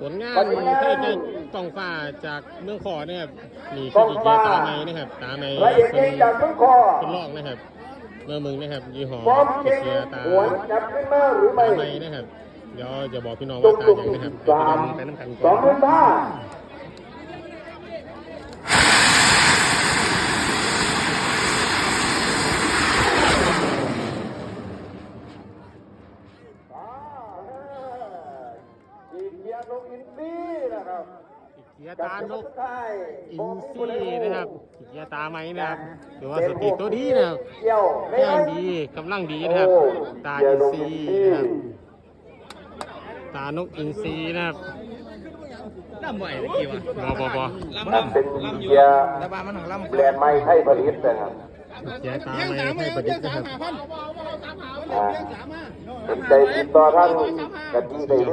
ผลงานเคยได้กองฟ้าจากเมืองขอนะครับนี่คืออีกเกียร์ตาไม้นะครับตาไม้ละเอียดเป็นยิงจากต้นคอเป็นลอกนะครับเมื่อมึงนะครับยี่ห้อพร้อมอีเก่งเกียร์ตาหวนจับขึ้นมาหรือตาไม่ไม้นะครับเดี๋ยวจะบอกพี่น้องตุว่ากตาตุกอย่างนะครับสามไปน้ำกันสก่อองน นห้าอีกเกียร์ลงอินซีนะครับอีกเกียร์ตานกใช่อินซี่นะครับอีกเกียร์ตาไม้นะครับถือว่าสติตัวดีนะครับเกี่ยวแรงดีกำลังดีนะครับ ตาอินซีนะครับตานกอินซีนะครับล่ำไหวเมื่อกี้วะบอบอบอนั่นเป็นเกียร์แต่บ้านมันของล่ำแบรนด์ไม้ไทยผลิตนะครับเกียร์ตาไม้ให้ประดิษฐ์นะครับอ่าเป็นใจติดต่อท่านกันที่ได้เลย